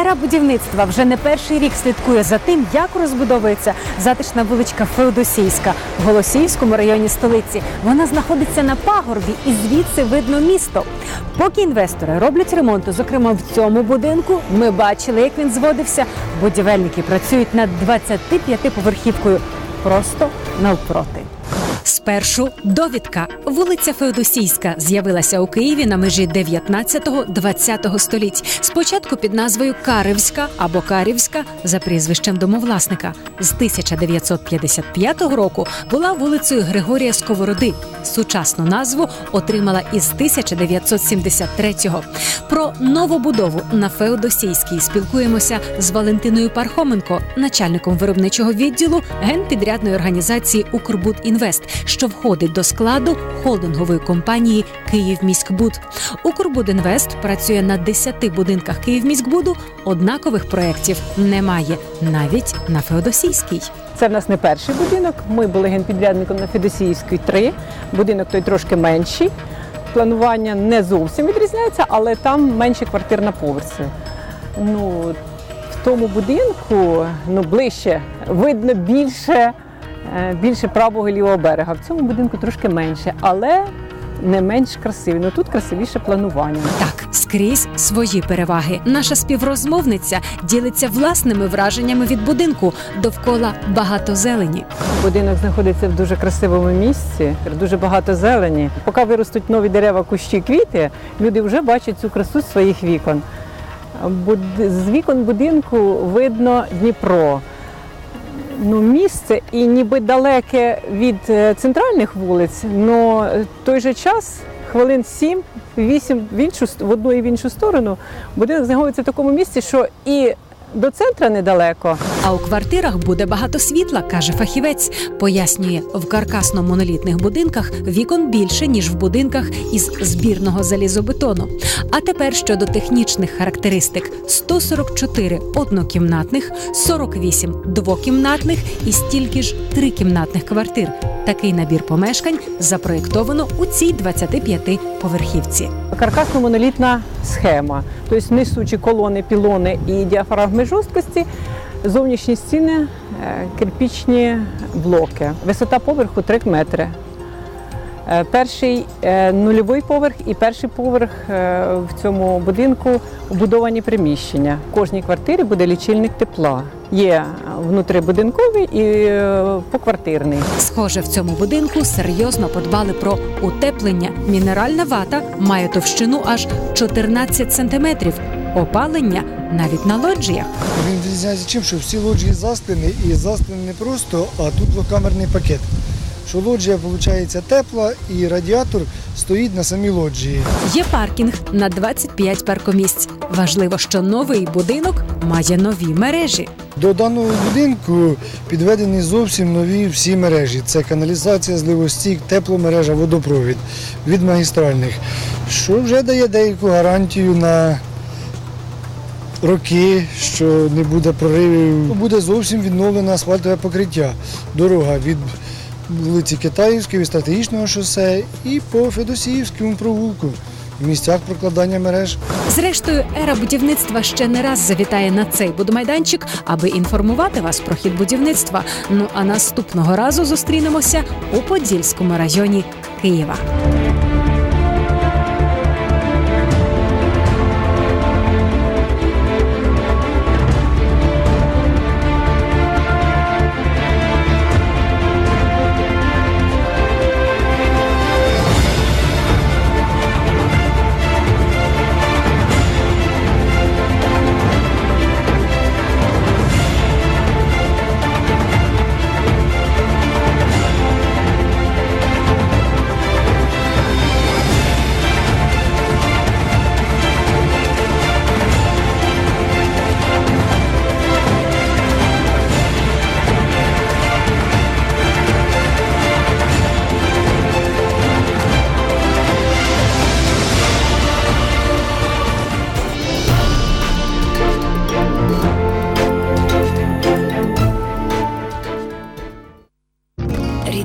Ера будівництва вже не перший рік слідкує за тим, як розбудовується затишна вуличка Феодосійська в Голосіївському районі столиці. Вона знаходиться на пагорбі і звідси видно місто. Поки інвестори роблять ремонту, зокрема в цьому будинку, ми бачили, як він зводився. Будівельники працюють над 25-поверхівкою просто навпроти. Спершу довідка. Вулиця Феодосійська з'явилася у Києві на межі 19-20 століть. Спочатку під назвою Каривська або Карівська за прізвищем домовласника. З 1955 року була вулицею Григорія Сковороди. Сучасну назву отримала із 1973-го. Про новобудову на Феодосійській спілкуємося з Валентиною Пархоменко, начальником виробничого відділу генпідрядної організації Укрбудінвест, що входить до складу холдингової компанії Київміськбуд. Укрбудінвест працює на 10 будинках Київміськбуду. Однакових проєктів немає навіть на Феодосійській. Це в нас не перший будинок. Ми були генпідрядником на Федосіївській 3. Будинок той трошки менший. Планування не зовсім відрізняється, але там менше квартир на поверсі. Ну, в тому будинку ну, ближче, видно більше, більше правого і лівого берега. В цьому будинку трошки менше, але не менш красивий. Ну тут красивіше планування. Так, скрізь свої переваги. Наша співрозмовниця ділиться власними враженнями від будинку довкола багато зелені. Будинок знаходиться в дуже красивому місці, дуже багато зелені. Поки виростуть нові дерева, кущі, квіти, люди вже бачать цю красу з своїх вікон. З вікон будинку видно Дніпро. Ну, місце і ніби далеке від е, центральних вулиць, але той же час хвилин 7-8 в, іншу, в одну і в іншу сторону будинок знаходиться в такому місці, що і до центра недалеко, А у квартирах буде багато світла, каже фахівець. Пояснює, в каркасно-монолітних будинках вікон більше ніж в будинках із збірного залізобетону. А тепер щодо технічних характеристик: 144 однокімнатних, 48 двокімнатних і стільки ж трикімнатних квартир. Такий набір помешкань запроєктовано у цій 25-поверхівці. каркасно-монолітна схема, тобто несучі колони, пілони і діафрагми жорсткості, зовнішні стіни, е, кирпічні блоки. Висота поверху 3 метри. Е, Перший е, нульовий поверх і перший поверх в цьому будинку вбудовані приміщення. В кожній квартирі буде лічильник тепла. Є внутрибудинковий і поквартирний. Схоже, в цьому будинку серйозно подбали про утеплення. Мінеральна вата має товщину аж 14 сантиметрів. Опалення навіть на лоджіях. Він відрізняється чим, що всі лоджії застлені і застлені не просто, а тут двокамерний пакет. Що лоджія виходить тепла і радіатор стоїть на самій лоджії. Є паркінг на 25 паркомісць. Важливо, що новий будинок має нові мережі. До даного будинку підведені зовсім нові всі мережі. Це каналізація, зливостік, тепломережа, водопровід від магістральних, що вже дає деяку гарантію на роки, що не буде проривів. Буде зовсім відновлене асфальтове покриття. Дорога від вулиці Китаївської, від стратегічного шосе і по Федосіївському провулку в місцях прокладання мереж. Зрештою, ера будівництва ще не раз завітає на цей будмайданчик, аби інформувати вас про хід будівництва. Ну а наступного разу зустрінемося у Подільському районі Києва.